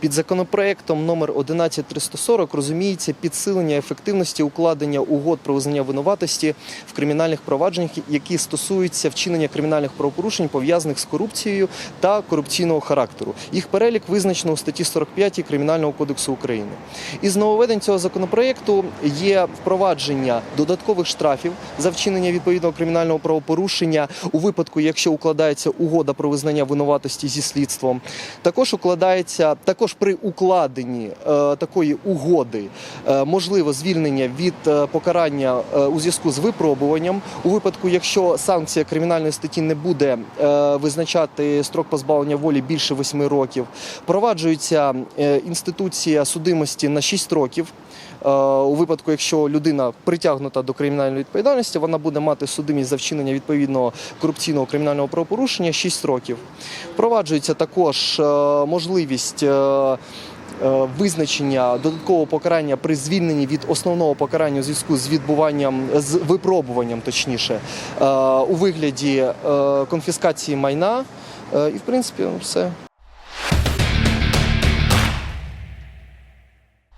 Під законопроектом номер 11340 розуміється підсилення ефективності укладення угод про визнання винуватості в кримінальних провадженнях, які стосуються вчинення кримінальних правопорушень, пов'язаних з корупцією та корупційного характеру. Їх перелік визначено у статті 45 Кримінального кодексу України. Із нововведень цього законопроекту є впровадження додаткових штрафів за вчинення відповідного кримінального правопорушення у випадку, якщо укладається угода про визнання винуватості зі слідством. Також укладається також при укладенні е, такої угоди е, можливо звільнення від е, покарання у зв'язку з випробуванням. У випадку, якщо санкція кримінальної статті не буде визначати строк позбавлення волі більше 8 років, впроваджується інституція судимості на 6 років. У випадку, якщо людина притягнута до кримінальної відповідальності, вона буде мати судимість за вчинення відповідного корупційного кримінального правопорушення 6 років. Впроваджується також можливість. Е, Визначення додаткового покарання при звільненні від основного покарання у зв'язку з відбуванням з випробуванням, точніше, е, у вигляді е, конфіскації майна. І в принципі все.